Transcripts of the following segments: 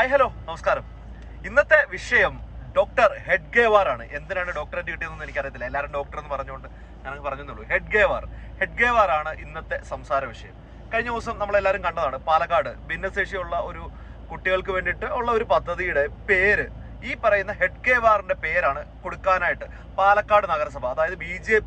Hi hello നമസ്കാരം. ഇന്നത്തെ വിഷയം ഡോക്ടർ ഹെഡ് ഗേവാർ ആണ്. എന്തിനാണ് ഡോക്ടറേറ്റ് കിട്ടിയതെന്ന് എനിക്കറിയത്തില്ല. എല്ലാവരും ഡോക്ടർ എന്ന് പറഞ്ഞുകൊണ്ട് ഞാൻ പറഞ്ഞെന്നുള്ളൂ ഹെഡ് ഗേവാർ ഹെഡ് ഗേവാർ ആണ് ഇന്നത്തെ സംസാര വിഷയം. കഴിഞ്ഞ ദിവസം നമ്മളെല്ലാവരും കണ്ടതാണ് പാലക്കാട് ഭിന്നശേഷിയുള്ള ഒരു കുട്ടികൾക്ക് വേണ്ടിയിട്ട് ഉള്ള ഒരു പദ്ധതിയുടെ പേര്. ഈ പറയുന്ന ഹെഡ് ഗേവാറിന്റെ പേരാണ് കൊടുക്കാനായിട്ട് പാലക്കാട് നഗരസഭ അതായത്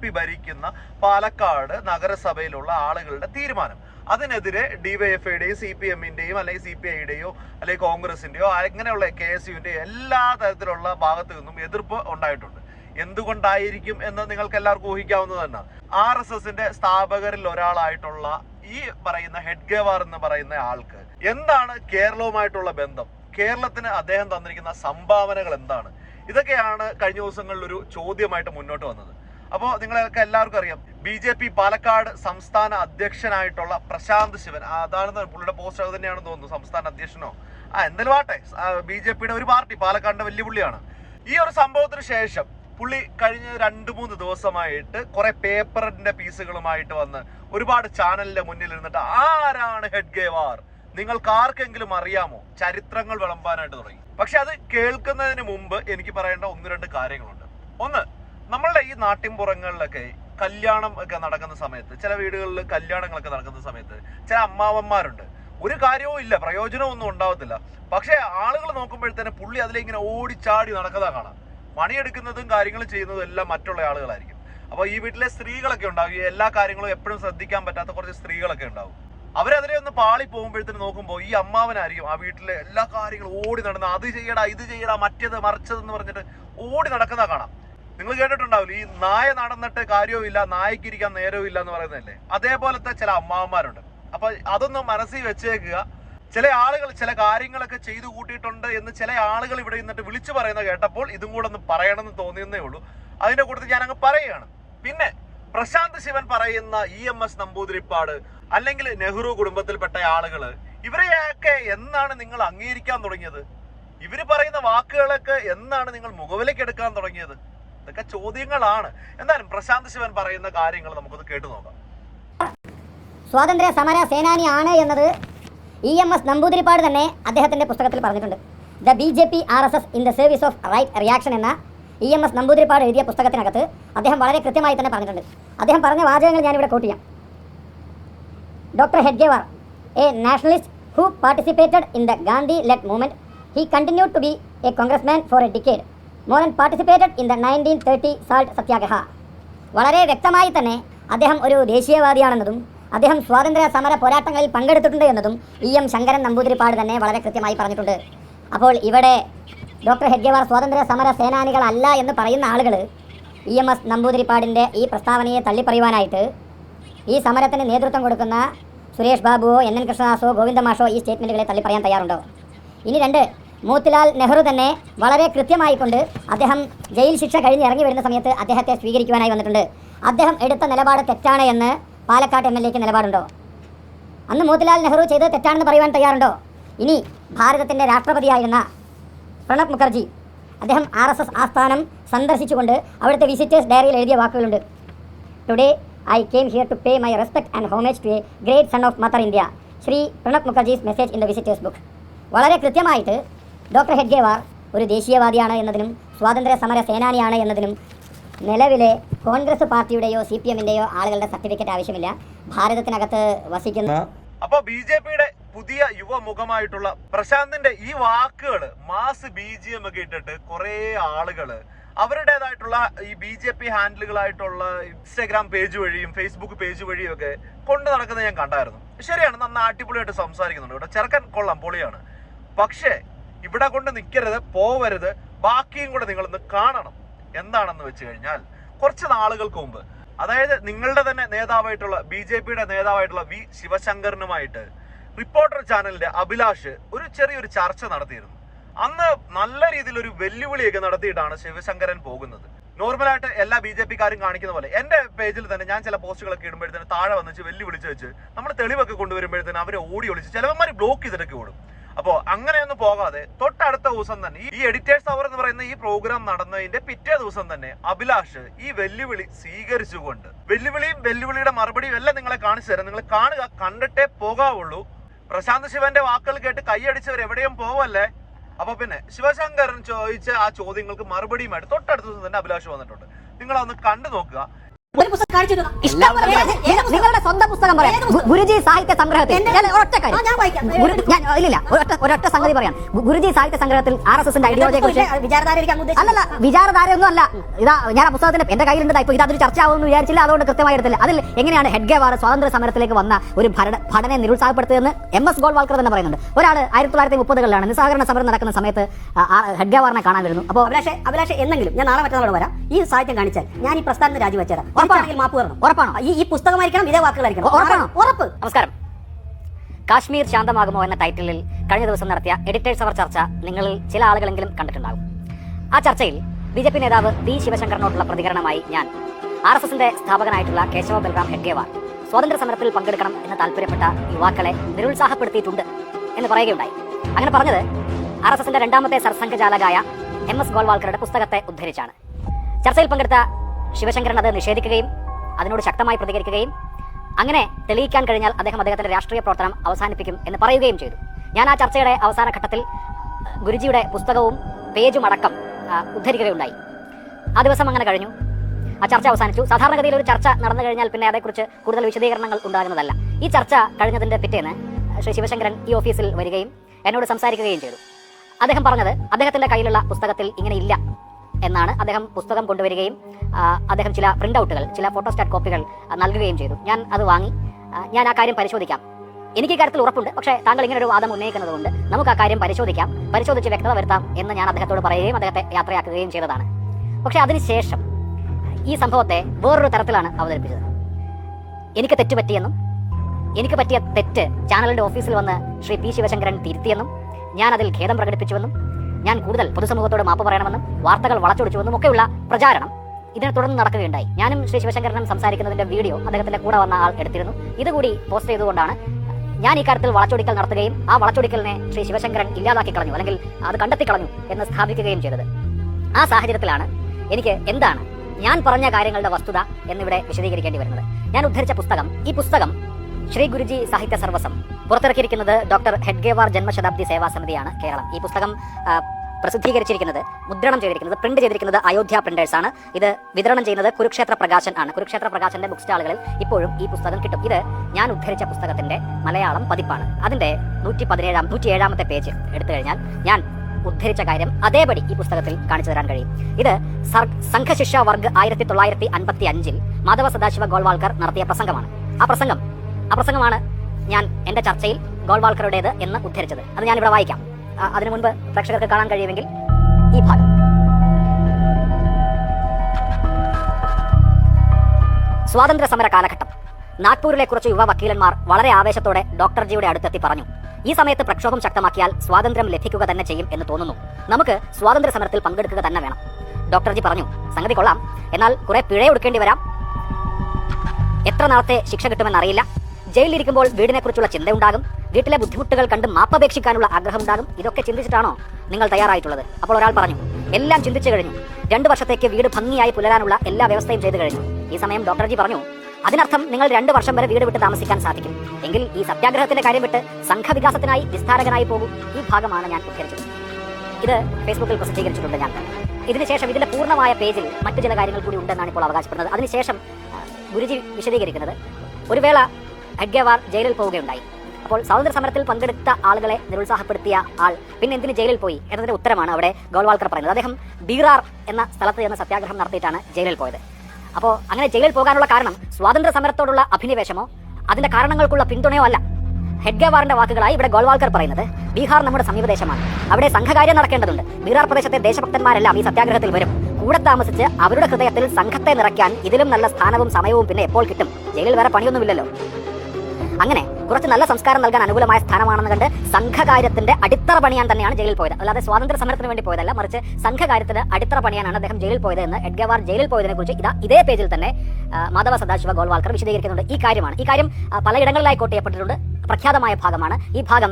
ബി ഭരിക്കുന്ന പാലക്കാട് നഗരസഭയിലുള്ള ആളുകളുടെ തീരുമാനം. അതിനെതിരെ ഡിവൈഎഫ്ഐയുടെയും സി പി എമ്മിന്റെയും അല്ലെങ്കിൽ സി പി ഐയുടെയോ അല്ലെങ്കിൽ കോൺഗ്രസിന്റെയോ അങ്ങനെയുള്ള കെ എസ് യുവിന്റെയോ എല്ലാ തരത്തിലുള്ള ഭാഗത്തു നിന്നും എതിർപ്പ് ഉണ്ടായിട്ടുണ്ട്. എന്തുകൊണ്ടായിരിക്കും എന്ന് നിങ്ങൾക്ക് എല്ലാവർക്കും ഊഹിക്കാവുന്നത് തന്നെ. ആർ എസ് എസിന്റെ സ്ഥാപകരിൽ ഒരാളായിട്ടുള്ള ഈ പറയുന്ന ഹെഡ് ഗവാർ എന്ന് പറയുന്ന ആൾക്ക് എന്താണ് കേരളവുമായിട്ടുള്ള ബന്ധം? കേരളത്തിന് അദ്ദേഹം തന്നിരിക്കുന്ന സംഭാവനകൾ എന്താണ്? ഇതൊക്കെയാണ് കഴിഞ്ഞ ദിവസങ്ങളിൽ ഒരു ചോദ്യമായിട്ട് മുന്നോട്ട് വന്നത്. അപ്പോൾ നിങ്ങൾക്ക് എല്ലാവർക്കും അറിയാം. ബി ജെ പി പാലക്കാട് സംസ്ഥാന അധ്യക്ഷനായിട്ടുള്ള പ്രശാന്ത് ശിവൻ. അതാണ് പുള്ളിയുടെ പോസ്റ്റ് അത് തന്നെയാണെന്ന് തോന്നുന്നു സംസ്ഥാന അധ്യക്ഷനോ. ആ എന്തായാലും വാട്ടെ ബി ജെ പിയുടെ ഒരു പാർട്ടി പാലക്കാടിന്റെ വലിയ പുള്ളിയാണ്. ഈ ഒരു സംഭവത്തിന് ശേഷം പുള്ളി കഴിഞ്ഞ രണ്ട് മൂന്ന് ദിവസമായിട്ട് കുറെ പേപ്പറിന്റെ പീസുകളുമായിട്ട് വന്ന് ഒരുപാട് ചാനലിന്റെ മുന്നിൽ ഇരുന്നിട്ട് ആരാണ് ഹെഡ് ഗേവാർ? നിങ്ങൾക്ക് ആർക്കെങ്കിലും അറിയാമോ? ചരിത്രങ്ങൾ വിളമ്പാനായിട്ട് തുടങ്ങി. പക്ഷെ അത് കേൾക്കുന്നതിന് മുമ്പ് എനിക്ക് പറയേണ്ട ഒന്ന് രണ്ട് കാര്യങ്ങളുണ്ട്. ഒന്ന് നമ്മളുടെ ഈ നാട്ടിൻപുറങ്ങളിലൊക്കെ കല്യാണം ഒക്കെ നടക്കുന്ന സമയത്ത് ചില വീടുകളിൽ കല്യാണങ്ങളൊക്കെ നടക്കുന്ന സമയത്ത് ചില അമ്മാവന്മാരുണ്ട്. ഒരു കാര്യവും ഇല്ല പ്രയോജനവും ഒന്നും ഉണ്ടാവത്തില്ല. പക്ഷെ ആളുകൾ നോക്കുമ്പോഴത്തേന് പുള്ളി അതിലിങ്ങനെ ഓടിച്ചാടി നടക്കുന്നതാ കാണാം. പണിയെടുക്കുന്നതും കാര്യങ്ങളും ചെയ്യുന്നതും എല്ലാം മറ്റുള്ള ആളുകളായിരിക്കും. അപ്പോൾ ഈ വീട്ടിലെ സ്ത്രീകളൊക്കെ ഉണ്ടാവും. ഈ എല്ലാ കാര്യങ്ങളും എപ്പോഴും ശ്രദ്ധിക്കാൻ പറ്റാത്ത കുറച്ച് സ്ത്രീകളൊക്കെ ഉണ്ടാവും. അവരതിനെ ഒന്ന് പാളി പോകുമ്പോഴത്തേന് നോക്കുമ്പോൾ ഈ അമ്മാവനായിരിക്കും ആ വീട്ടിലെ എല്ലാ കാര്യങ്ങളും ഓടി നടന്ന് അത് ചെയ്യടാ ഇത് ചെയ്യടാ മറ്റേത് മറിച്ചതെന്ന് പറഞ്ഞിട്ട് ഓടി നടക്കുന്നതാ കാണാം. നിങ്ങൾ കേട്ടിട്ടുണ്ടാവില്ല? ഈ നായ നടന്നിട്ട് കാര്യവും ഇല്ല നായക്ക് ഇരിക്കാൻ നേരവും ഇല്ല എന്ന് പറയുന്നതല്ലേ? അതേപോലത്തെ ചില അമ്മാവന്മാരുണ്ട്. അപ്പൊ അതൊന്ന് മനസ്സിൽ വെച്ചേക്കുക. ചില ആളുകൾ ചില കാര്യങ്ങളൊക്കെ ചെയ്തു കൂട്ടിയിട്ടുണ്ട് എന്ന് ചില ആളുകൾ ഇവിടെ നിന്നിട്ട് വിളിച്ചു പറയുന്ന കേട്ടപ്പോൾ ഇതും കൂടെ ഒന്ന് പറയണമെന്ന് തോന്നിയെന്നേ ഉള്ളൂ. അതിന്റെ കൂട്ടത്തിൽ ഞാൻ അങ്ങ് പറയുകയാണ്. പിന്നെ പ്രശാന്ത് ശിവൻ പറയുന്ന ഇ എം എസ് നമ്പൂതിരിപ്പാട് അല്ലെങ്കിൽ നെഹ്റു കുടുംബത്തിൽപ്പെട്ട ആളുകൾ ഇവരെയൊക്കെ എന്നാണ് നിങ്ങൾ അംഗീകരിക്കാൻ തുടങ്ങിയത്? ഇവർ പറയുന്ന വാക്കുകളൊക്കെ എന്നാണ് നിങ്ങൾ മുഖവിലേക്ക് എടുക്കാൻ തുടങ്ങിയത്? ഇതൊക്കെ ചോദ്യങ്ങളാണ്. എന്തായാലും പ്രശാന്ത് ശിവൻ പറയുന്ന കാര്യങ്ങൾ നമുക്കൊന്ന് കേട്ടു നോക്കാം. സ്വാതന്ത്ര്യ സമര സേനാനി ആണ് എന്നത് ഇ എം എസ് നമ്പൂതിരിപ്പാട് തന്നെ അദ്ദേഹത്തിന്റെ പുസ്തകത്തിൽ പറഞ്ഞിട്ടുണ്ട്. The B J P R S S in the service of right reaction എന്ന ഇ എം എസ് നമ്പൂതിരിപ്പാട് എഴുതിയ പുസ്തകത്തിനകത്ത് അദ്ദേഹം വളരെ കൃത്യമായി തന്നെ പറഞ്ഞിട്ടുണ്ട്. അദ്ദേഹം പറഞ്ഞ വാചകങ്ങൾ ഞാനിവിടെ കോട്ട് ചെയ്യാം. Doctor Hedgewar a nationalist who participated in the Gandhi led movement he continue to be a Congressman for a decade more and participated in the nineteen thirty salt satyagraha വളരെ വ്യക്തമായി തന്നെ അദ്ദേഹം ഒരു ദേശീയവാദിയാണെന്നതും അദ്ദേഹം സ്വാതന്ത്ര്യ സമര പോരാട്ടങ്ങളിൽ പങ്കെടുത്തിട്ടുണ്ട് എന്നതും ഇ എം ശങ്കരൻ നമ്പൂതിരിപ്പാട് തന്നെ വളരെ കൃത്യമായി പറഞ്ഞിട്ടുണ്ട്. അപ്പോൾ ഇവിടെ ഡോക്ടർ ഹെഡ്ഗേവാർ സ്വാതന്ത്ര്യ സമര സേനാനികളല്ല എന്ന് പറയുന്ന ആളുകൾ ഇ എം എസ് നമ്പൂതിരിപ്പാടിന്റെ ഈ പ്രസ്താവനയെ തള്ളിപ്പറയുവാനായിട്ട് ഈ സമരത്തിന് നേതൃത്വം കൊടുക്കുന്ന സുരേഷ് ബാബുവോ എൻ എൻ കൃഷ്ണദാസോ ഗോവിന്ദമാഷോ ഈ സ്റ്റേറ്റ്മെന്റുകളെ തള്ളിപ്പറയാൻ തയ്യാറുണ്ടോ? ഇനി രണ്ട് മോത്തിലാൽ നെഹ്റു തന്നെ വളരെ കൃത്യമായിക്കൊണ്ട് അദ്ദേഹം ജയിൽ ശിക്ഷ കഴിഞ്ഞ് ഇറങ്ങി വരുന്ന സമയത്ത് അദ്ദേഹത്തെ സ്വീകരിക്കുവാനായി വന്നിട്ടുണ്ട്. അദ്ദേഹം എടുത്ത നിലപാട് തെറ്റാണ് എന്ന് പാലക്കാട് എം എൽ എക്ക് നിലപാടുണ്ടോ? അന്ന് മോത്തിലാൽ നെഹ്റു ചെയ്തത് തെറ്റാണെന്ന് പറയുവാൻ തയ്യാറുണ്ടോ? ഇനി ഭാരതത്തിന്റെ രാഷ്ട്രപതിയായിരുന്ന പ്രണബ് മുഖർജി അദ്ദേഹം ആർ എസ് എസ് ആസ്ഥാനം സന്ദർശിച്ചുകൊണ്ട് അവിടുത്തെ വിസിറ്റേഴ്സ് ഡയറിയിൽ എഴുതിയ വാക്കുകളുണ്ട്. Today I came here to pay my respect and homage to a great son of Mother India Shri Pranab Mukherjee's message in the visitors book വളരെ കൃത്യമായിട്ട് ഡോക്ടർ ഹെഡ്ഗേവാർ ഒരു ദേശീയവാദിയാണ് എന്നതിനും സ്വാതന്ത്ര്യ സമര സേനാനിയാണ് എന്നതിനും നിലവിലെ കോൺഗ്രസ് പാർട്ടിയുടെയോ സി പി എമ്മിന്റെയോ ആളുകളുടെ സർട്ടിഫിക്കറ്റ് ആവശ്യമില്ല. ഭാരതത്തിനകത്ത് വസിക്കുന്ന അപ്പൊ ബി ജെ പിയുടെ പുതിയ യുവമുഖമായിട്ടുള്ള പ്രശാന്തിന്റെ ഈ വാക്കുകൾ മാസ് ബി ജി എം ഒക്കെ ഇട്ടിട്ട് കുറെ ആളുകൾ അവരുടേതായിട്ടുള്ള ഈ ബി ജെ പി ഹാൻഡിലുകളായിട്ടുള്ള ഇൻസ്റ്റാഗ്രാം പേജ് വഴിയും ഫേസ്ബുക്ക് പേജ് വഴിയും ഒക്കെ കൊണ്ടു നടക്കുന്നത് ഞാൻ കണ്ടായിരുന്നു. ശരിയാണ് നന്ന അടിപൊളിയായിട്ട് സംസാരിക്കുന്നുണ്ട് ഇവിടെ ചെറുക്കൻ കൊള്ളാം പൊളിയാണ്. പക്ഷേ ഇവിടെ കൊണ്ട് നിൽക്കരുത് പോവരുത്. ബാക്കിയും കൂടെ നിങ്ങളൊന്ന് കാണണം. എന്താണെന്ന് വെച്ച് കഴിഞ്ഞാൽ കുറച്ച് നാളുകൾക്ക് മുമ്പ് അതായത് നിങ്ങളുടെ തന്നെ നേതാവായിട്ടുള്ള ബി ജെ പിയുടെ നേതാവായിട്ടുള്ള വി ശിവശങ്കറിനുമായിട്ട് റിപ്പോർട്ടർ ചാനലിന്റെ അഭിലാഷ് ഒരു ചെറിയൊരു ചർച്ച നടത്തിയിരുന്നു. അന്ന് നല്ല രീതിയിൽ ഒരു വെല്ലുവിളിയൊക്കെ നടത്തിയിട്ടാണ് ശിവശങ്കരൻ പോകുന്നത്. നോർമലായിട്ട് എല്ലാ ബി ജെ പിക്കാരും കാണിക്കുന്ന പോലെ എന്റെ പേജിൽ തന്നെ ഞാൻ ചില പോസ്റ്റുകളൊക്കെ ഇടുമ്പോഴത്തേന് താഴെ വന്നിച്ച് വെല്ലുവിളിച്ച് വെച്ച് നമ്മൾ തെളിവൊക്കെ കൊണ്ടുവരുമ്പോഴത്തേന് അവരെ ഓടി ഒളിച്ച് ചിലവന്മാർ ബ്ലോക്ക് ചെയ്തിട്ടൊക്കെ ഓടും. അപ്പോൾ അങ്ങനെയൊന്നും പോകാതെ തൊട്ടടുത്ത ദിവസം തന്നെ ഈ എഡിറ്റേഴ്സ് അവർ എന്ന് പറയുന്ന ഈ പ്രോഗ്രാം നടന്നതിന്റെ പിറ്റേ ദിവസം തന്നെ അഭിലാഷ് ഈ വെല്ലുവിളി സ്വീകരിച്ചുകൊണ്ട് വെല്ലുവിളിയും വെല്ലുവിളിയുടെ മറുപടിയും എല്ലാം നിങ്ങളെ കാണിച്ചു തരാം. നിങ്ങൾ കാണുക കണ്ടിട്ടേ പോകാവുള്ളൂ. പ്രശാന്ത് ശിവന്റെ വാക്കുകൾ കേട്ട് കൈയടിച്ചവർ എവിടെയും പോവല്ലേ? അപ്പൊ പിന്നെ ശിവശങ്കരൻ ചോദിച്ച ആ ചോദ്യങ്ങൾക്ക് മറുപടിയുമായിട്ട് തൊട്ടടുത്ത ദിവസം തന്നെ അഭിലാഷ് വന്നിട്ടുണ്ട്. നിങ്ങൾ അതൊന്ന് കണ്ടു നോക്കുക. നിങ്ങളുടെ സ്വന്തം പുസ്തകം പറയാം. ഗുരുജി സാഹിത്യ സംഗ്രഹത്തിൽ. ഒരൊറ്റ കാര്യം. ഇല്ലില്ല ഒരൊറ്റ സംഗതി പറയാം. ഗുരുജി സാഹിത്യ സംഗ്രഹത്തിൽ ആർ എസ് എസിന്റെ ഐഡിയോളജിയെ കുറിച്ച് ഇല്ല. അല്ലല്ല വിചാരധാരയൊന്നും അല്ല ഇതാ ഞാൻ ആ പുസ്തകത്തിന്റെ എന്റെ കയ്യിലുണ്ട് ഇപ്പൊ ഇതൊരു ചർച്ച ആവുമെന്ന് വിചാരിച്ചില്ല. അതുകൊണ്ട് കൃത്യമായി എടുത്തില്ല. അതിൽ എങ്ങനെയാണ് ഹെഡ്ഗേവാർ സ്വാതന്ത്ര്യ സമരത്തിലേക്ക് വന്ന ഒരു ഭരണ നിരുത്സാഹപ്പെടുത്തിയെന്ന് എം എസ് ഗോൾവാൾക്കർ തന്നെ പറയുന്നുണ്ട്. ഒരാൾ ആയിരത്തി തൊള്ളായിരത്തി മുപ്പതുകളിലാണ് നിസ്സഹകരണ സമരം നടക്കുന്ന സമയത്ത് ഹെഡ്ഗേവാറിനെ കാണാൻ വരുന്നു. അപ്പോൾ അഭിലാഷെ അഭിലാഷെ എന്നെങ്കിലും ഞാൻ നാളെ മറ്റന്നാളോട് വരാം. ഈ സാഹിത്യം കാണിച്ചാൽ ഞാൻ ഈ പ്രസ്ഥാനത്തിന് രാജിവെച്ചേരാം. ഉറപ്പാണെങ്കിൽ മാപ്പ് വരണം ഉറപ്പാണോ? ഈ ഈ പുസ്തകമായിരിക്കണം ഇതേ വാക്കുകളായിരിക്കണം ഉറപ്പാണോ? ഉറപ്പ്. നമസ്കാരം. കാശ്മീർ ശാന്തമാകുമോ എന്ന ടൈറ്റിലിൽ കഴിഞ്ഞ ദിവസം നടത്തിയ എഡിറ്റേഴ്സ് അവർ ചർച്ച നിങ്ങളിൽ ചില ആളുകളെങ്കിലും കണ്ടിട്ടുണ്ടാകും. ആ ചർച്ചയിൽ ബി ജെ പി നേതാവ് വി ശിവശങ്കറിനോടുള്ള പ്രതികരണമായി ഞാൻ. ആർ എസ് എസിന്റെ സ്ഥാപകനായിട്ടുള്ള കേശവ ബൽറാം ഹെഡ്ഗേവാർ സ്വാതന്ത്ര്യ സമരത്തിൽ പങ്കെടുക്കണം എന്ന് താല്പര്യപ്പെട്ട യുവാക്കളെ നിരുത്സാഹപ്പെടുത്തിയിട്ടുണ്ട് എന്ന് പറയുകയുണ്ടായി. അങ്ങനെ പറഞ്ഞത് ആർ എസ് എസിന്റെ രണ്ടാമത്തെ സർസംഘചാലകായ എം എസ് ഗോൾവാൾക്കറുടെ പുസ്തകത്തെ ഉദ്ധരിച്ചാണ്. ചർച്ചയിൽ പങ്കെടുത്ത ശിവശങ്കരൻ അത് നിഷേധിക്കുകയും അതിനോട് ശക്തമായി പ്രതികരിക്കുകയും അങ്ങനെ തെളിയിക്കാൻ കഴിഞ്ഞാൽ അദ്ദേഹം അദ്ദേഹത്തിന്റെ രാഷ്ട്രീയ പ്രവർത്തനം അവസാനിപ്പിക്കും എന്ന് പറയുകയും ചെയ്തു. ഞാൻ ആ ചർച്ചയുടെ അവസാന ഘട്ടത്തിൽ ഗുരുജിയുടെ പുസ്തകവും പേജും അടക്കം ഉദ്ധരിക്കുകയുണ്ടായി. ആ ദിവസം അങ്ങനെ കഴിഞ്ഞു. ആ ചർച്ച അവസാനിച്ചു. സാധാരണഗതിയിൽ ഒരു ചർച്ച നടന്നു കഴിഞ്ഞാൽ പിന്നെ അതേക്കുറിച്ച് കൂടുതൽ വിശദീകരണങ്ങൾ ഉണ്ടാകുന്നതല്ല. ഈ ചർച്ച കഴിഞ്ഞതിന്റെ പിറ്റേന്ന് ശ്രീ ശിവശങ്കരൻ ഈ ഓഫീസിൽ വരികയും എന്നോട് സംസാരിക്കുകയും ചെയ്തു. അദ്ദേഹം പറഞ്ഞത് അദ്ദേഹത്തിന്റെ കയ്യിലുള്ള പുസ്തകത്തിൽ ഇങ്ങനെ ഇല്ല. എന്നാണ് അദ്ദേഹം പുസ്തകം കൊണ്ടുവരികയും അദ്ദേഹം ചില പ്രിന്റ് ഔട്ടുകൾ ചില ഫോട്ടോസ്റ്റാറ്റ് കോപ്പികൾ നൽകുകയും ചെയ്തു. ഞാൻ അത് വാങ്ങി. ഞാൻ ആ കാര്യം പരിശോധിക്കാം. എനിക്ക് കാര്യത്തിൽ ഉറപ്പുണ്ട്. പക്ഷേ താങ്കൾ ഇങ്ങനെ ഒരു വാദം ഉന്നയിക്കുന്നത് കൊണ്ട് നമുക്ക് ആ കാര്യം പരിശോധിക്കാം. പരിശോധിച്ച് വ്യക്തത വരുത്താം എന്ന് ഞാൻ അദ്ദേഹത്തോട് പറയുകയും അദ്ദേഹത്തെ യാത്രയാക്കുകയും ചെയ്തതാണ്. പക്ഷേ അതിനുശേഷം ഈ സംഭവത്തെ വേറൊരു തരത്തിലാണ് അവതരിപ്പിച്ചത്. എനിക്ക് തെറ്റ് പറ്റിയെന്നും എനിക്ക് പറ്റിയ തെറ്റ് ചാനലിന്റെ ഓഫീസിൽ വന്ന് ശ്രീ പി ശിവശങ്കരൻ തിരുത്തിയെന്നും ഞാൻ അതിൽ ഖേദം പ്രകടിപ്പിച്ചുവെന്നും ഞാൻ കൂടുതൽ പൊതുസമൂഹത്തോട് മാപ്പ് പറയണമെന്നും വാർത്തകൾ വളച്ചൊടിച്ചുവെന്നും ഒക്കെയുള്ള പ്രചാരണം ഇതിനെ തുടർന്ന് നടക്കുകയുണ്ടായി. ഞാനും ശ്രീ ശിവശങ്കരനും സംസാരിക്കുന്നതിന്റെ വീഡിയോ അദ്ദേഹത്തിന്റെ കൂടെ വന്ന ആൾ എടുത്തിരുന്നു. ഇതുകൂടി പോസ്റ്റ് ചെയ്തുകൊണ്ടാണ് ഞാൻ ഈ കാര്യത്തിൽ വളച്ചൊടിക്കൽ നടത്തുകയും ആ വളച്ചൊടിക്കലിനെ ശ്രീ ശിവശങ്കരൻ ഇല്ലാതാക്കി കളഞ്ഞു അല്ലെങ്കിൽ അത് കണ്ടെത്തി കളഞ്ഞു എന്ന് സ്ഥാപിക്കുകയും ചെയ്തത്. ആ സാഹചര്യത്തിലാണ് എനിക്ക് എന്താണ് ഞാൻ പറഞ്ഞ കാര്യങ്ങളുടെ വസ്തുത എന്നിവിടെ വിശദീകരിക്കേണ്ടി വരുന്നത്. ഞാൻ ഉദ്ധരിച്ച പുസ്തകം ഈ പുസ്തകം ശ്രീ ഗുരുജി സാഹിത്യ സർവസം പുറത്തിറക്കിയിരിക്കുന്നത് ഡോക്ടർ ഹെഡ്ഗേവാർ ജന്മശതാബ്ദി സേവാ സമിതിയാണ് കേരളം. ഈ പുസ്തകം പ്രസിദ്ധീകരിച്ചിരിക്കുന്നത് മുദ്രണം ചെയ്തിരിക്കുന്നത് പ്രിന്റ് ചെയ്തിരിക്കുന്നത് അയോധ്യ പ്രിന്റേഴ്സ് ആണ്. ഇത് വിതരണം ചെയ്യുന്നത് കുരുക്ഷേത്ര പ്രകാശൻ ആണ്. കുരുക്ഷേത്ര പ്രകാശന്റെ ബുക്ക് സ്റ്റാളുകളിൽ ഇപ്പോഴും ഈ പുസ്തകം കിട്ടും. ഇത് ഞാൻ ഉദ്ധരിച്ച പുസ്തകത്തിന്റെ മലയാളം പതിപ്പാണ്. അതിന്റെ നൂറ്റി പതിനേഴാം നൂറ്റി ഏഴാമത്തെ പേജ് എടുത്തു കഴിഞ്ഞാൽ ഞാൻ ഉദ്ധരിച്ച കാര്യം അതേപടി ഈ പുസ്തകത്തിൽ കാണിച്ചു തരാൻ കഴിയും. ഇത് സംഘശിക്ഷ വർഗ് ആയിരത്തി തൊള്ളായിരത്തി അൻപത്തി അഞ്ചിൽ മാധവ സദാശിവ ഗോൾവാൾക്കർ നടത്തിയ പ്രസംഗമാണ്. ആ പ്രസംഗം ആ പ്രസംഗമാണ് ഞാൻ എന്റെ ചർച്ചയിൽ ഗോൾവാൾക്കറുടേത് എന്ന് ഉദ്ധരിച്ചത്. അത് ഞാൻ ഇവിടെ വായിക്കാം അതിനു മുൻപ് പ്രേക്ഷകർക്ക് കാണാൻ കഴിയുമെങ്കിൽ ഈ ഭാഗം. സ്വാതന്ത്ര്യ സമര കാലഘട്ടം. നാഗ്പൂരിലെ കുറച്ച് യുവ വക്കീലന്മാർ വളരെ ആവേശത്തോടെ ഡോക്ടർ ജിയുടെ അടുത്തെത്തി പറഞ്ഞു ഈ സമയത്ത് പ്രക്ഷോഭം ശക്തമാക്കിയാൽ സ്വാതന്ത്ര്യം ലഭിക്കുക തന്നെ ചെയ്യും എന്ന് തോന്നുന്നു. നമുക്ക് സ്വാതന്ത്ര്യ സമരത്തിൽ പങ്കെടുക്കുക തന്നെ വേണം. ഡോക്ടർ ജി പറഞ്ഞു സംഗതി കൊള്ളാം. എന്നാൽ കുറെ പിഴ കൊടുക്കേണ്ടി വരാം. എത്ര നാളത്തെ ശിക്ഷ കിട്ടുമെന്നറിയില്ല ജയിലിലിരിക്കുമ്പോൾ വീടിനെക്കുറിച്ചുള്ള ചിന്തയുണ്ടാകും. വീട്ടിലെ ബുദ്ധിമുട്ടുകൾ കണ്ട് മാപ്പപേക്ഷിക്കാനുള്ള ആഗ്രഹം ഉണ്ടാകും ഇതൊക്കെ ചിന്തിച്ചിട്ടാണോ നിങ്ങൾ തയ്യാറായിട്ടുള്ളത്? അപ്പോൾ ഒരാൾ പറഞ്ഞു എല്ലാം ചിന്തിച്ചു കഴിഞ്ഞു. രണ്ടു വർഷത്തേക്ക് വീട് ഭംഗിയായി പുലരാനുള്ള എല്ലാ വ്യവസ്ഥയും ചെയ്തു കഴിഞ്ഞു. ഈ സമയം ഡോക്ടർജി പറഞ്ഞു അതിനർത്ഥം നിങ്ങൾ രണ്ട് വർഷം വരെ വീട് വിട്ട് താമസിക്കാൻ സാധിക്കും. എങ്കിൽ ഈ സത്യാഗ്രഹത്തിന്റെ കാര്യം വിട്ട് സംഘവികാസത്തിനായി വിസ്താരകനായി പോകും. ഈ ഭാഗമാണ് ഞാൻ ഉദ്ധരിച്ചത്. ഇത് ഫേസ്ബുക്കിൽ പ്രസിദ്ധീകരിച്ചിട്ടുണ്ട് ഞാൻ. ഇതിനുശേഷം ഇതിന്റെ പൂർണമായ പേജിൽ മറ്റു ചില കാര്യങ്ങൾ കൂടി ഉണ്ടെന്നാണ് ഇപ്പോൾ അവകാശപ്പെടുന്നത്. അതിനുശേഷം ഗുരുജി വിശദീകരിക്കുന്നത്. ഒരു വേള ഹെഡ്ഗേവാർ ജയിലിൽ പോവുകയുണ്ടായി. അപ്പോൾ സ്വാതന്ത്ര്യ സമരത്തിൽ പങ്കെടുത്ത ആളുകളെ നിരുത്സാഹപ്പെടുത്തിയ ആൾ പിന്നെ എന്തിന് ജയിലിൽ പോയി എന്നതിന്റെ ഉത്തരമാണ് അവിടെ ഗോൾവാൾക്കർ പറയുന്നത്. അദ്ദേഹം ബീറാർ എന്ന സ്ഥലത്ത് ചെന്ന് സത്യാഗ്രഹം നടത്തിയിട്ടാണ് ജയിലിൽ പോയത്. അപ്പോൾ അങ്ങനെ ജയിലിൽ പോകാനുള്ള കാരണം സ്വാതന്ത്ര്യ സമരത്തോടുള്ള അഭിനിവേശമോ അതിന്റെ കാരണങ്ങൾക്കുള്ള പിന്തുണയോ അല്ല. ഹെഡ്ഗേവാറിന്റെ വാക്കുകളായി ഇവിടെ ഗോൾവാൾക്കർ പറയുന്നത് ബീഹാർ നമ്മുടെ സമീപദേശമാണ്. അവിടെ സംഘകാര്യം നടക്കേണ്ടതുണ്ട്. ബീഹാർ പ്രദേശത്തെ ദേശഭക്തന്മാരെല്ലാം ഈ സത്യാഗ്രഹത്തിൽ വരും. കൂടെ താമസിച്ച് അവരുടെ ഹൃദയത്തിൽ സംഘത്തെ നിറയ്ക്കാൻ ഇതിലും നല്ല സ്ഥാനവും സമയവും പിന്നെ എപ്പോൾ കിട്ടും? ജയിലിൽ വേറെ പണിയൊന്നുമില്ലല്ലോ. അങ്ങനെ കുറച്ച് നല്ല സംസ്കാരം നൽകാൻ അനുകൂലമായ സ്ഥാനമാണെന്ന് കണ്ട് സംഘകാര്യത്തിന്റെ അടിത്തറ പണിയാൻ തന്നെയാണ് ജയിലിൽ പോയത്. അല്ലാതെ സ്വാതന്ത്ര്യ സമരത്തിന് വേണ്ടി പോയതല്ല മറിച്ച് സംഘകാര്യത്തിന് അടിത്തറ പണിയാനാണ് അദ്ദേഹം ജയിലിൽ പോയത് എന്ന് എഡ്ഗവാർ ജയിലിൽ പോയതിനെ കുറിച്ച് ഇതാ ഇതേ പേജിൽ തന്നെ മാധവ സദാശിവ ഗോൾവാൾക്കർ വിശദീകരിക്കുന്നുണ്ട്. ഈ കാര്യമാണ്. ഈ കാര്യം പലയിടങ്ങളിലായി കോട്ടയപ്പെട്ടിട്ടുണ്ട്. പ്രഖ്യാതമായ ഭാഗമാണ്. ഈ ഭാഗം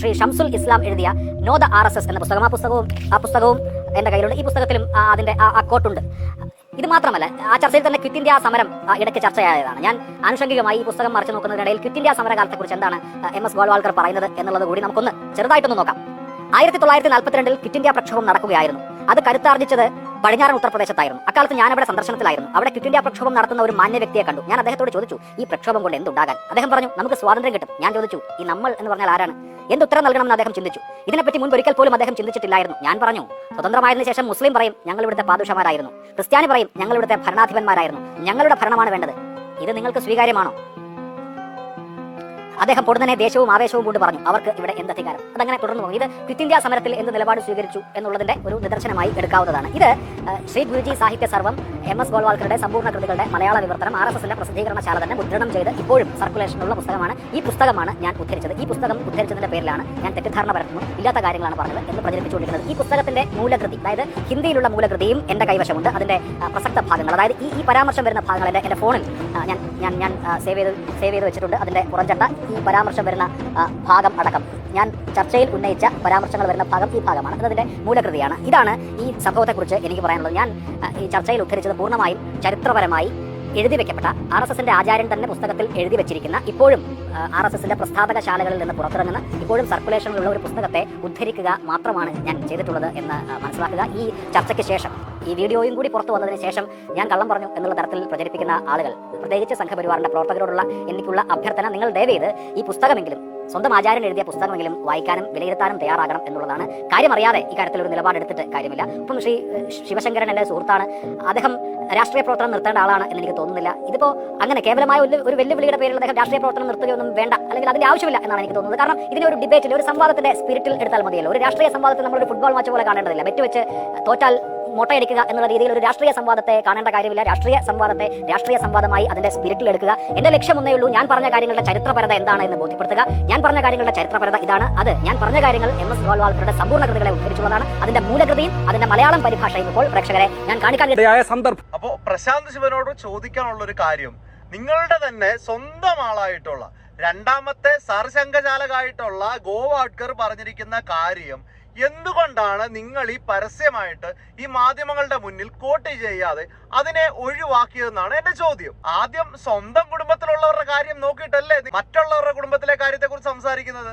ശ്രീ ഷംസുൽ ഇസ്ലാം എഴുതിയ know the R S S എന്ന പുസ്തകം ആ പുസ്തകവും ആ പുസ്തകവും എന്റെ കയ്യിലുണ്ട്. ഈ പുസ്തകത്തിലും അതിന്റെ ആ കോട്ടുണ്ട് ഇത് മാത്രമല്ല ആ ചർച്ചയിൽ തന്നെ ക്വിറ്റ് ഇന്ത്യ സമരം ഇടയ്ക്ക് ചർച്ചയായതാണ്. ഞാൻ ആനുഷംഗികമായി ഈ പുസ്തകം മറിച്ചു നോക്കുന്നതിനിടയിൽ ക്വിറ്റ് ഇന്ത്യ സമരകാലത്തെക്കുറിച്ച് എന്താണ് എം എസ് ഗോൾവാൾക്കർ പറയുന്നത് എന്നുള്ളത് കൂടി നമുക്കൊന്ന് ചെറുതായിട്ടൊന്ന് നോക്കാം. ആയിരത്തി തൊള്ളായിരത്തി നാൽപ്പത്തിരണ്ടിൽ ക്വിറ്റ് ഇന്ത്യ പ്രക്ഷോഭം നടക്കുകയായിരുന്നു. അത് കരുത്താർജിച്ചത് പടിഞ്ഞാറൻ ഉത്തർപ്രദേശത്തായിരുന്നു. അക്കാലത്ത് ഞാൻ അവിടെ സന്ദർശനത്തിലായിരുന്നു. അവിടെ ക്വിറ്റ് ഇന്ത്യ പ്രക്ഷോഭം നടത്തുന്ന ഒരു മാന്യ വ്യക്തിയെ കണ്ടു. ഞാൻ അദ്ദേഹത്തോട് ചോദിച്ചു ഈ പ്രക്ഷോഭം കൊണ്ട് എന്തുണ്ടാകാൻ? അദ്ദേഹം പറഞ്ഞു നമുക്ക് സ്വാതന്ത്ര്യം കിട്ടും. ഞാൻ ചോദിച്ചു ഈ നമ്മൾ എന്ന് പറഞ്ഞാൽ ആരാണ്? എന്തുത്തരം നൽകണമെന്ന്? അദ്ദേഹം ചിന്തിച്ചു. ഇതിനെപ്പറ്റി മുൻപ് ഒരിക്കൽ പോലും അദ്ദേഹം ചിന്തിച്ചിട്ടില്ലായിരുന്നു. ഞാൻ പറഞ്ഞു സ്വതന്ത്രമായതിനു ശേഷം മുസ്ലിം പറയും ഞങ്ങൾ ഇവിടുത്തെ പാദുഷമാരായിരുന്നു. ക്രിസ്ത്യാനി പറയും ഞങ്ങൾ ഇവിടുത്തെ ഭരണാധിപന്മാരായിരുന്നു. ഞങ്ങളുടെ ഭരണമാണ് വേണ്ടത്. ഇത് നിങ്ങൾക്ക് സ്വീകാര്യമാണോ? അദ്ദേഹം പൊടുന്നനെ ദേശവും ആവേശവും കൊണ്ട് പറഞ്ഞു അവർക്ക് ഇവിടെ എന്ത് അധികാരം? അതങ്ങനെ തുടർന്നു പോകും ഇത് ക്വിറ്റ് ഇന്ത്യ സമരത്തിൽ എന്ത് നിലപാട് സ്വീകരിച്ചു എന്നുള്ളതിന്റെ ഒരു നിദർശനമായി എടുക്കാവുന്നതാണ്. ഇത് ശ്രീ ഗുരുജി സാഹിത്യ സർവം എം എസ് ഗോൾവാൾക്കറുടെ സമ്പൂർണ കൃതികളുടെ മലയാള വിവർത്തനം ആർ എസ് എസിന്റെ പ്രസിദ്ധീകരണശാല തന്നെ മുദ്രണം ചെയ്ത് ഇപ്പോഴും സർക്കുലേഷനുള്ള പുസ്തകമാണ്. ഈ പുസ്തകമാണ് ഞാൻ ഉദ്ധരിച്ചത്. ഈ പുസ്തകം ഉദ്ധരിച്ചതിന്റെ പേരിലാണ് ഞാൻ തെറ്റിദ്ധാരണ പരത്തുന്നു ഇല്ലാത്ത കാര്യങ്ങളാണ് പറഞ്ഞത് എന്ന് പ്രചരിപ്പിച്ചുകൊണ്ടിരിക്കുന്നത്. ഈ പുസ്തകത്തിന്റെ മൂലകൃതി അതായത് ഹിന്ദിയിലുള്ള മൂലകൃതിയും എന്റെ കൈവശമുണ്ട്. അതിന്റെ പ്രസക്ത ഭാഗങ്ങൾ അതായത് ഈ ഈ പരാമർശം വരുന്ന ഭാഗങ്ങൾ എന്റെ ഫോണിൽ ഞാൻ ഞാൻ ഞാൻ സേവ് ചെയ്ത് സേവ് ചെയ്ത് വെച്ചിട്ടുണ്ട്. അതിന്റെ പുറംചട്ട ഈ പരാമർശം വരുന്ന ഭാഗം അടക്കം. ഞാൻ ചർച്ചയിൽ ഉന്നയിച്ച പരാമർശങ്ങൾ വരുന്ന ഭാഗം ഈ ഭാഗമാണ്. അതിന്റെ മൂലകൃതിയാണ്. ഇതാണ് ഈ സംഭവത്തെക്കുറിച്ച് എനിക്ക് പറയാനുള്ളത്. ഞാൻ ഈ ചർച്ചയിൽ ഉദ്ധരിച്ചത് പൂർണമായും ചരിത്രപരമായി എഴുതി വെക്കപ്പെട്ട ആർ എസ് എസിന്റെ ആചാര്യൻ തന്നെ പുസ്തകത്തിൽ എഴുതി വെച്ചിരിക്കുന്ന ഇപ്പോഴും ആർ എസ് എസിന്റെ പ്രസ്ഥാപക ശാലകളിൽ നിന്ന് പുറത്തിറങ്ങുന്ന ഇപ്പോഴും സർക്കുലേഷനിലുള്ള ഒരു പുസ്തകത്തെ ഉദ്ധരിക്കുക മാത്രമാണ് ഞാൻ ചെയ്തിട്ടുള്ളത് എന്ന് മനസ്സിലാക്കുക ഈ ചർച്ചയ്ക്ക് ശേഷം. ഈ വീഡിയോയും കൂടി പുറത്തു വന്നതിന് ശേഷം ഞാൻ കള്ളം പറഞ്ഞു എന്നുള്ള തരത്തിൽ പ്രചരിപ്പിക്കുന്ന ആളുകൾ പ്രത്യേകിച്ച് സംഘപരിവാറിന്റെ പ്രവർത്തകരോടുള്ള എനിക്കുള്ള അഭ്യർത്ഥന നിങ്ങൾ ദയവേത് ഈ പുസ്തകമെങ്കിലും സ്വന്തം ആചാര്യൻ എഴുതിയ പുസ്തകമെങ്കിലും വായിക്കാനും വിലയിരുത്താനും തയ്യാറാകണം എന്നുള്ളതാണ്. കാര്യം അറിയാതെ ഇക്കാര്യത്തിൽ ഒരു നിലപാടെടുത്തിട്ട് കാര്യമില്ല. ഇപ്പം ശ്രീ ശിവശങ്കരൻ എന്റെ സുഹൃത്താണ്. അദ്ദേഹം രാഷ്ട്രീയ പ്രവർത്തനം നിർത്തേണ്ട ആളാണ് എന്ന് എനിക്ക് തോന്നുന്നില്ല. ഇതിപ്പോ അങ്ങനെ കേവലമായ ഒരു വെല്ലുവിളിയുടെ പേരിൽ അദ്ദേഹം രാഷ്ട്രീയ പ്രവർത്തനം നിർത്തുകയൊന്നും വേണ്ട അല്ലെങ്കിൽ അതിന്റെ ആവശ്യമില്ല എന്നാണ് എനിക്ക് തോന്നുന്നത്. കാരണം ഇതിനെ ഒരു ഡിബേറ്റിൽ ഒരു സംവാദത്തിന്റെ സ്പിരിറ്റിൽ എടുത്താൽ മതിയല്ലോ. ഒരു രാഷ്ട്രീയ സംവാദത്തിൽ നമ്മൾ ഒരു ഫുട്ബോൾ മാച്ച് പോലെ കാണേണ്ടതില്ല. ബെറ്റ് വെച്ച് തോറ്റാൽ മുട്ടയടിക്കുക എന്നുള്ള രീതിയിൽ ഒരു രാഷ്ട്രീയ സംവാദത്തെ കാണേണ്ട കാര്യമില്ല. രാഷ്ട്രീയ സംവാദത്തെ രാഷ്ട്രീയ സംവാദമായി അതിന്റെ സ്പിരിറ്റിൽ എടുക്കുക. എന്റെ ലക്ഷ്യമൊന്നേ ഉള്ളൂ ഞാൻ പറഞ്ഞ കാര്യങ്ങളുടെ ചരിത്രപരത എന്താണ് എന്ന് ബോധ്യപ്പെടുത്തുക. ഞാൻ പറഞ്ഞ കാര്യങ്ങളുടെ ചരിത്രപരത ഇതാണ്. അത് ഞാൻ പറഞ്ഞ കാര്യങ്ങൾ എം എസ് ഗോൾവാൾക്കറുടെ സമ്പൂർണ കൃതികളെ ഉദ്ധരിച്ചുള്ളതാണ്. അതിന്റെ മൂലകൃതിയും അതിന്റെ മലയാളം പരിഭാഷയും ഇപ്പോൾ പ്രേക്ഷകരെ ഞാൻ കാണിക്കാൻ ഇടയായ സന്ദർഭം. അപ്പോ പ്രശാന്ത് ശിവനോട് ചോദിക്കാനുള്ള ഒരു കാര്യം. നിങ്ങളുടെ തന്നെ സ്വന്തം ആളായിട്ടുള്ള രണ്ടാമത്തെ സർശങ്കചാലകായിട്ടുള്ള ഗോവാഡ്കർ പറഞ്ഞിരിക്കുന്ന കാര്യം എന്തുകൊണ്ടാണ് നിങ്ങൾ ഈ പരസ്യമായിട്ട് ഈ മാധ്യമങ്ങളുടെ മുന്നിൽ കോട്ട് ചെയ്യാതെ അതിനെ ഒഴിവാക്കിയതെന്നാണ് എന്റെ ചോദ്യം. ആദ്യം സ്വന്തം കുടുംബത്തിലുള്ളവരുടെ കാര്യം നോക്കിയിട്ടല്ലേ മറ്റുള്ളവരുടെ കുടുംബത്തിലെ കാര്യത്തെക്കുറിച്ച് സംസാരിക്കുന്നത്?